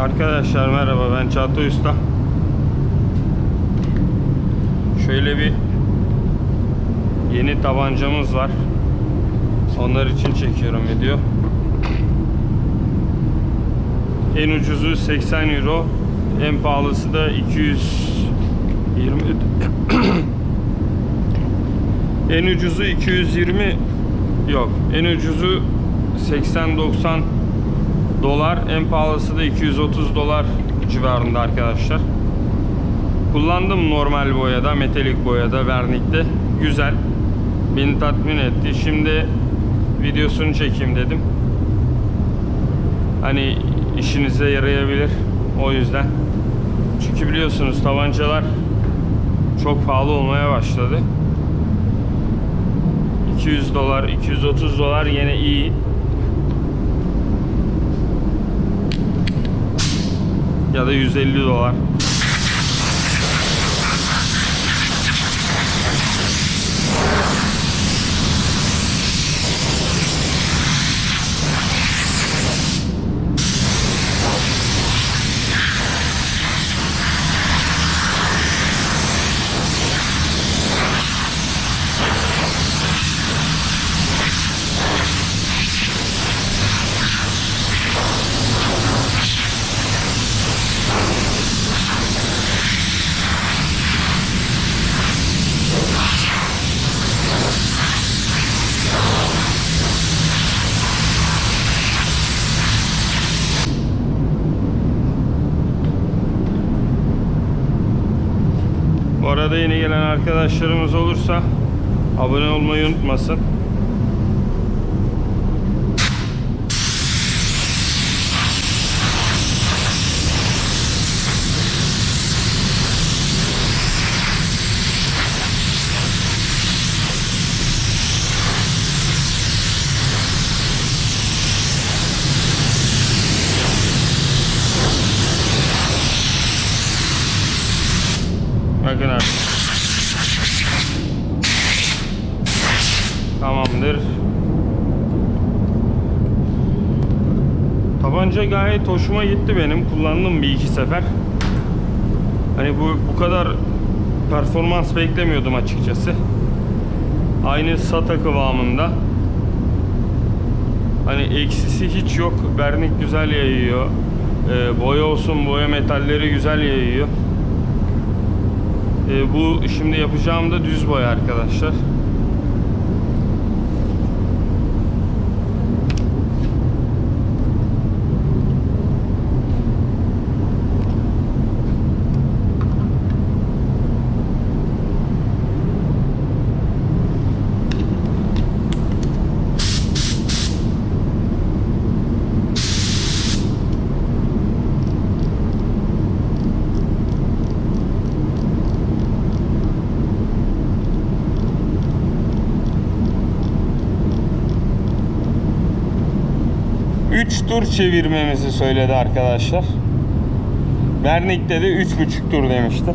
Arkadaşlar merhaba ben Çağatay Usta. Şöyle bir yeni tabancamız var. Onlar için çekiyorum video. En ucuzu 80 euro, en pahalısı da 220 En ucuzu 220 yok. En ucuzu 80-90 dolar. En pahalısı da 230 dolar civarında arkadaşlar. Kullandım normal boyada, metalik boyada, vernikte. Güzel. Beni tatmin etti. Şimdi videosunu çekeyim dedim. Hani işinize yarayabilir. O yüzden. Çünkü biliyorsunuz tabancalar çok pahalı olmaya başladı. 200 dolar, 230 dolar yine iyi. Ya da 150 dolar. Arkadaşlarımız olursa abone olmayı unutmasın. Tabanca gayet hoşuma gitti benim. Kullandım bir iki sefer. Hani bu bu kadar performans beklemiyordum açıkçası. Aynı SATA kıvamında. Hani eksisi hiç yok. Vernik güzel yayıyor. Ee, boya olsun boya metalleri güzel yayıyor. Ee, bu şimdi yapacağım da düz boya arkadaşlar. Tur çevirmemizi söyledi arkadaşlar. Vernik'te de üç buçuk tur demişti.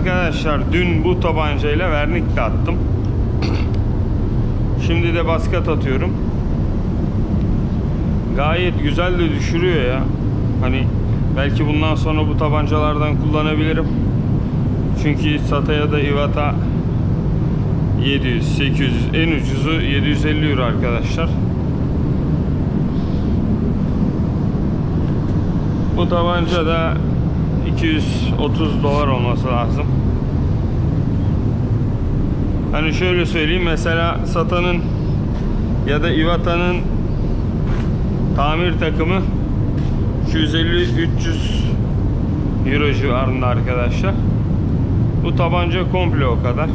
Arkadaşlar dün bu tabancayla vernik de attım. Şimdi de baskat atıyorum. Gayet güzel de düşürüyor ya. Hani belki bundan sonra bu tabancalardan kullanabilirim. Çünkü SATA ya da Iwata 700, 800, en ucuzu 750 euro arkadaşlar. Bu tabanca da 230 dolar olması lazım. Hani şöyle söyleyeyim mesela Sata'nın ya da Iwata'nın tamir takımı 250-300 euro civarında arkadaşlar. Bu tabanca komple o kadar.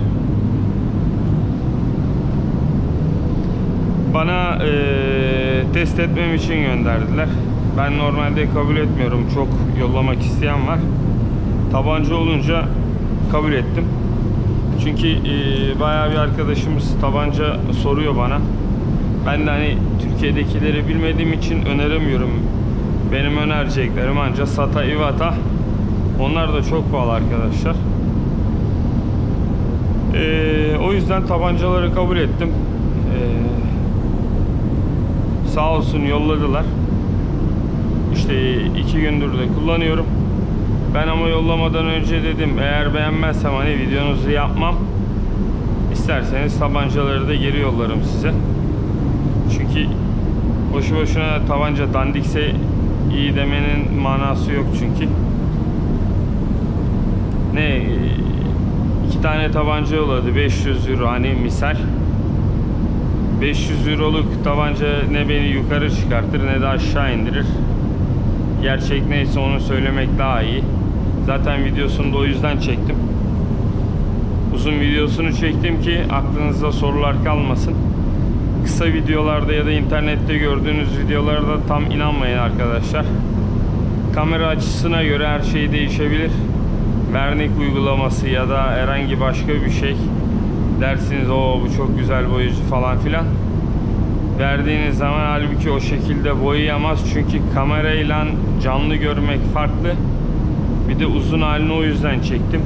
Bana eee, test etmem için gönderdiler. Ben normalde kabul etmiyorum. Çok yollamak isteyen var. Tabanca olunca kabul ettim. Çünkü eee bayağı bir arkadaşımız tabanca soruyor bana. Ben de hani Türkiye'dekileri bilmediğim için öneremiyorum. Benim önereceklerim ancak SATA, Iwata. Onlar da çok pahalı arkadaşlar. Eee, o yüzden tabancaları kabul ettim. Eee sağ olsun yolladılar. İşte iki gündür de kullanıyorum. Ben ama yollamadan önce dedim eğer beğenmezsem hani videonuzu yapmam. İsterseniz tabancaları da geri yollarım size. Çünkü boşu boşuna tabanca dandikse iyi demenin manası yok çünkü. Ne iki tane tabanca yolladı 500 euro hani misal. 500 euroluk tabanca ne beni yukarı çıkartır ne de aşağı indirir. Gerçek neyse onu söylemek daha iyi. Zaten videosunu da o yüzden çektim. Uzun videosunu çektim ki aklınızda sorular kalmasın. Kısa videolarda ya da internette gördüğünüz videolarda tam inanmayın arkadaşlar. Kamera açısına göre her şey değişebilir. Vernik uygulaması ya da herhangi başka bir şey dersiniz o bu çok güzel boyayıcı falan filan verdiğiniz zaman halbuki o şekilde boyayamaz. Çünkü kamerayla canlı görmek farklı. Bir de uzun halini o yüzden çektim.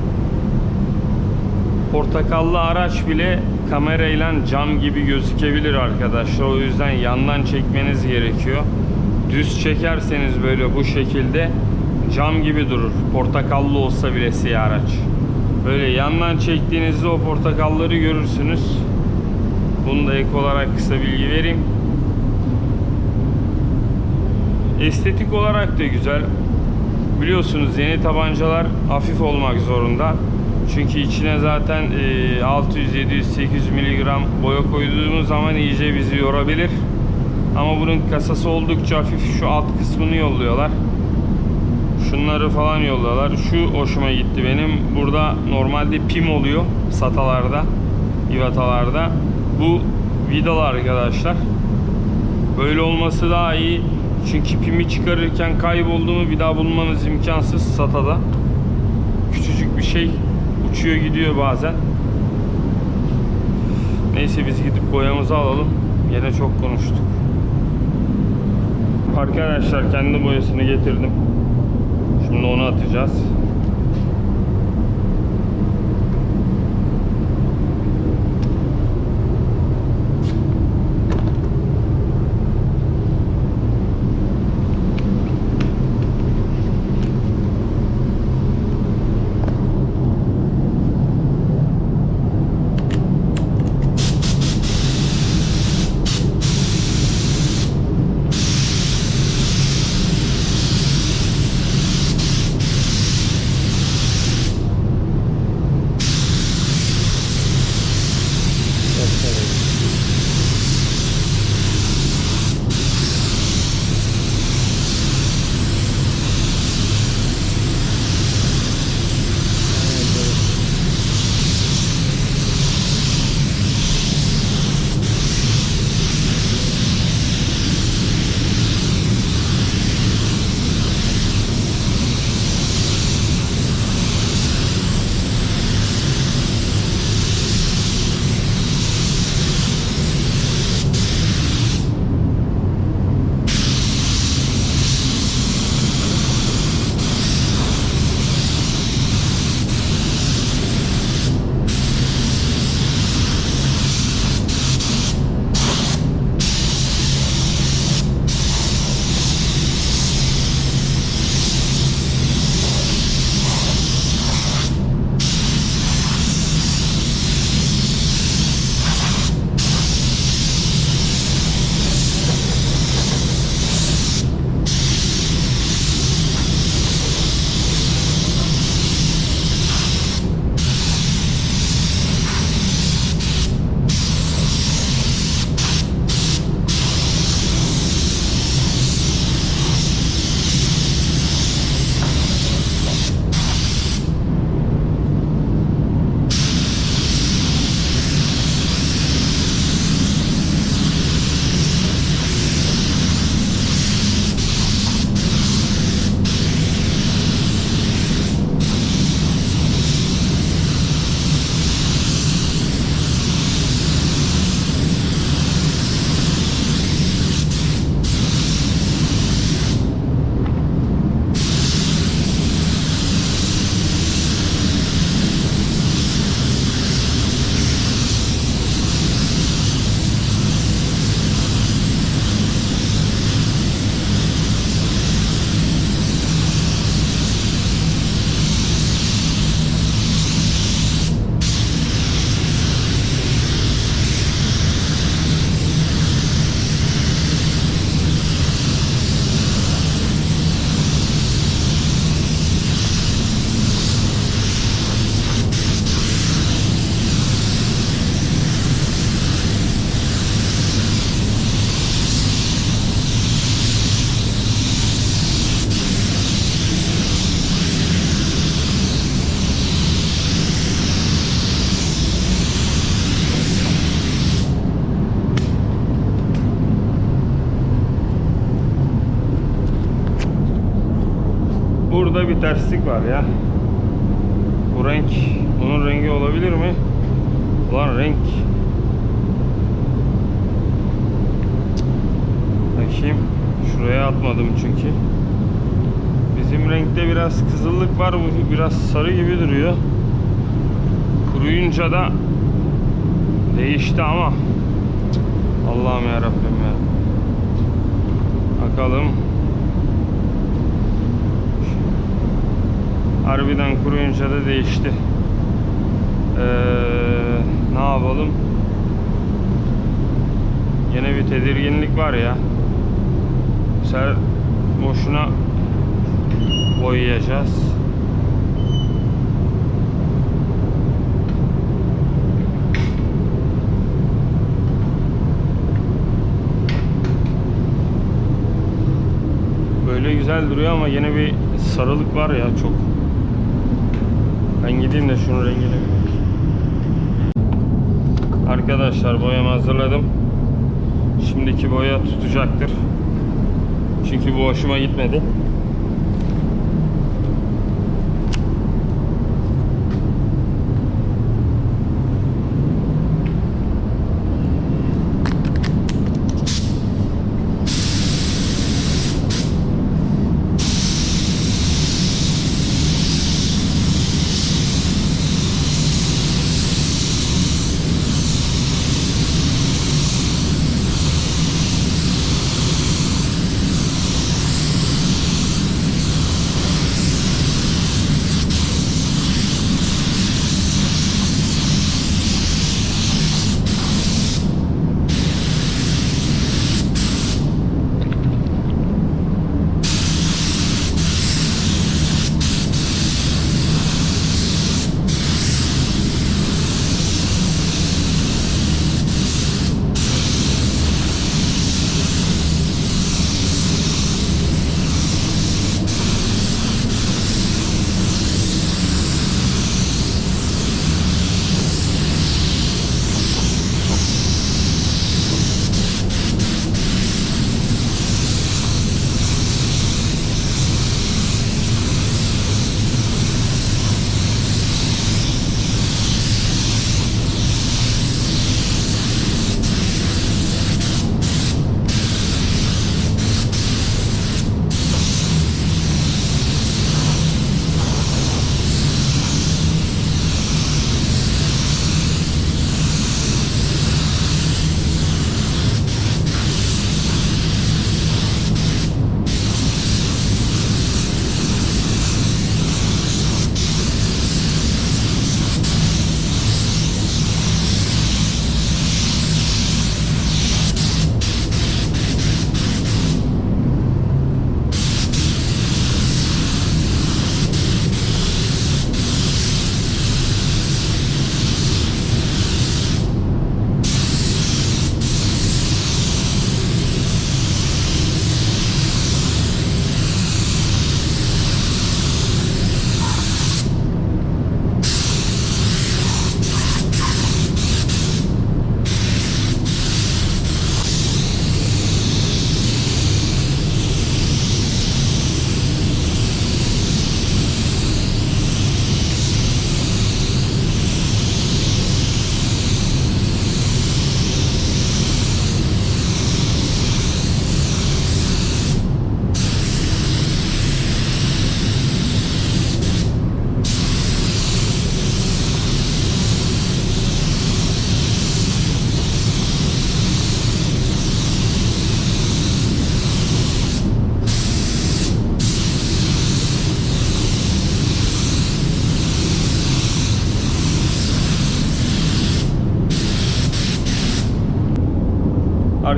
Portakallı araç bile kamerayla cam gibi gözükebilir arkadaşlar. O yüzden yandan çekmeniz gerekiyor. Düz çekerseniz böyle bu şekilde cam gibi durur. Portakallı olsa bile siyah araç. Böyle yandan çektiğinizde o portakalları görürsünüz. Bunu da ek olarak kısa bilgi vereyim. Estetik olarak da güzel. Biliyorsunuz yeni tabancalar hafif olmak zorunda. Çünkü içine zaten e, 600, 700, 800 miligram boya koyduğumuz zaman iyice bizi yorabilir. Ama bunun kasası oldukça hafif. Şu alt kısmını yolluyorlar şunları falan yolluyorlar. Şu hoşuma gitti benim. Burada normalde pim oluyor satalarda, ivatalarda. Bu vidalı arkadaşlar. Böyle olması daha iyi. Çünkü pimi çıkarırken kayboldu mu bir daha bulmanız imkansız satada. Küçücük bir şey uçuyor gidiyor bazen. Neyse biz gidip boyamızı alalım. Yine çok konuştuk. Arkadaşlar kendi boyasını getirdim. Şimdi onu atacağız. Terslik var ya. Bu renk bunun rengi olabilir mi? Ulan renk Bakayım. Şuraya atmadım çünkü. Bizim renkte biraz kızıllık var. Bu biraz sarı gibi duruyor. Kuruyunca da değişti ama Allah'ım ya Rabbim ya. Bakalım. Harbiden kuruyunca da değişti. Ee, ne yapalım? Yine bir tedirginlik var ya. Sefer boşuna boyayacağız. Böyle güzel duruyor ama yine bir sarılık var ya çok. Ben gideyim de bir bakayım. Arkadaşlar boyamı hazırladım. Şimdiki boya tutacaktır. Çünkü bu hoşuma gitmedi.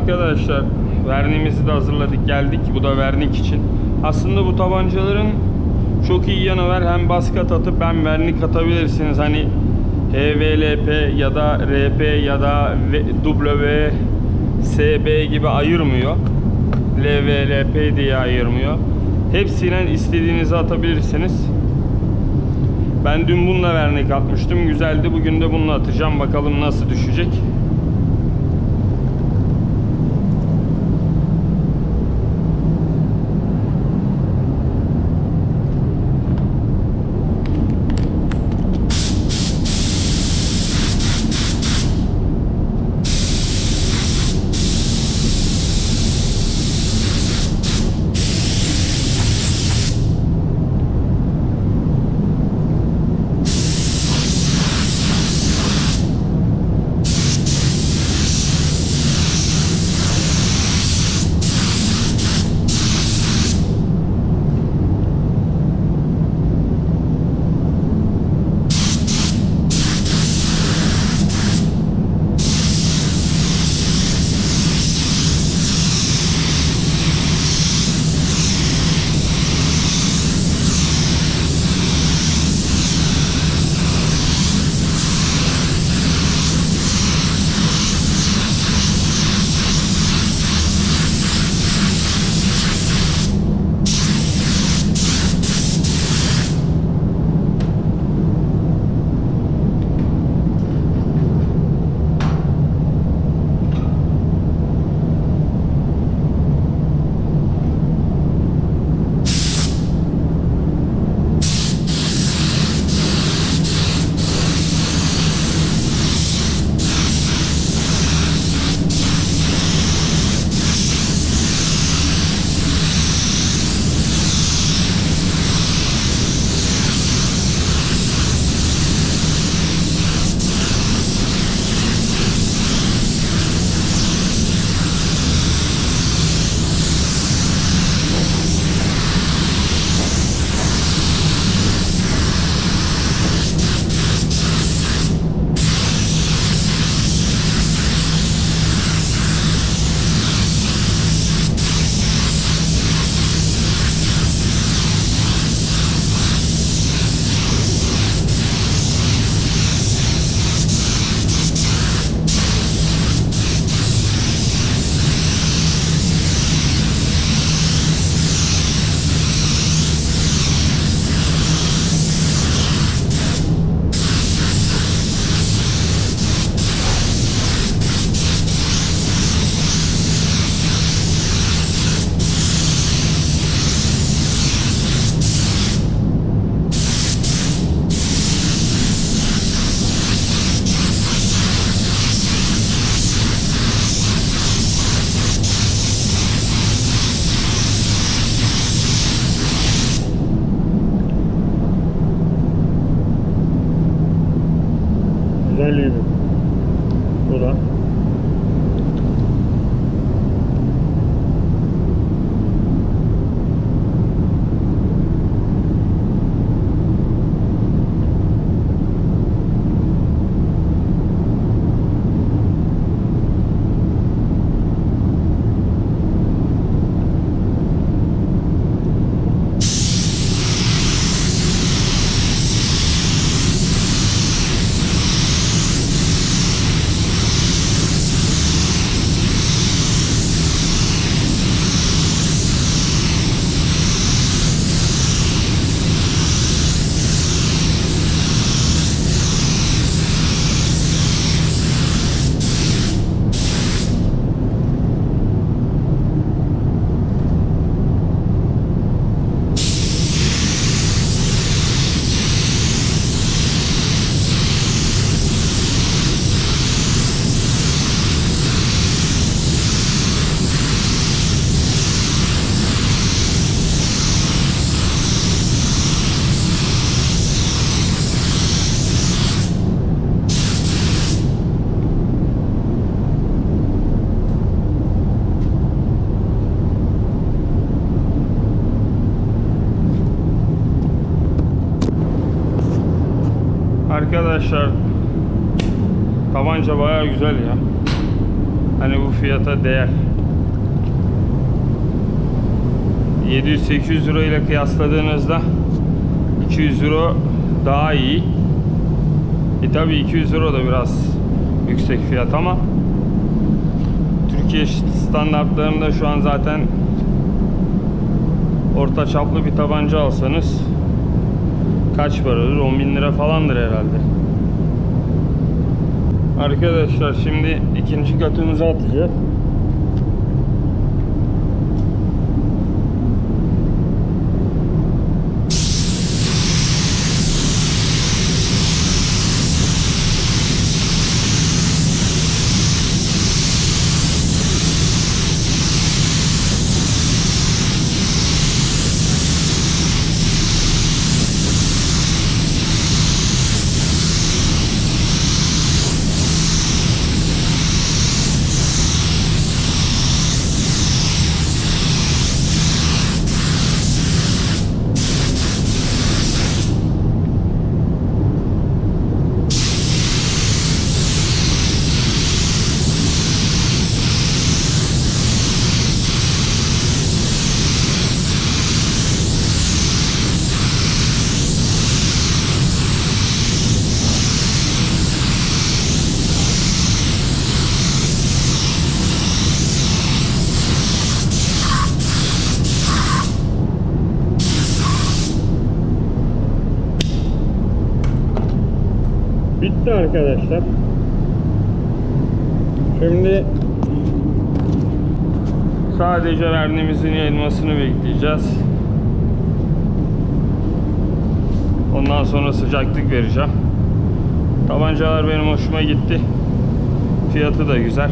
Arkadaşlar vernimizi de hazırladık geldik. Bu da vernik için. Aslında bu tabancaların çok iyi yanı var. Hem baskat atıp hem vernik atabilirsiniz. Hani HVLP ya da RP ya da W SB gibi ayırmıyor. LVLP diye ayırmıyor. Hepsiyle istediğinizi atabilirsiniz. Ben dün bununla vernik atmıştım. Güzeldi. Bugün de bununla atacağım. Bakalım nasıl düşecek. Tabanca bayağı güzel ya. Hani bu fiyata değer. 700-800 euro ile kıyasladığınızda 200 euro daha iyi. E tabi 200 euro da biraz yüksek fiyat ama Türkiye standartlarında şu an zaten orta çaplı bir tabanca alsanız kaç paradır? 10 bin lira falandır herhalde. Arkadaşlar şimdi ikinci katımızı atacağız. Bitti arkadaşlar. Şimdi sadece verniğimizin yayılmasını bekleyeceğiz. Ondan sonra sıcaklık vereceğim. Tabancalar benim hoşuma gitti. Fiyatı da güzel.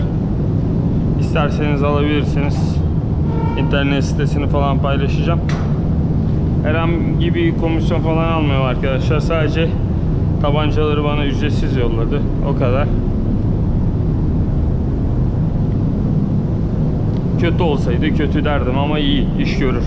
İsterseniz alabilirsiniz. İnternet sitesini falan paylaşacağım. Herhangi bir komisyon falan almıyorum arkadaşlar. Sadece tabancaları bana ücretsiz yolladı. O kadar. Kötü olsaydı kötü derdim ama iyi iş görür.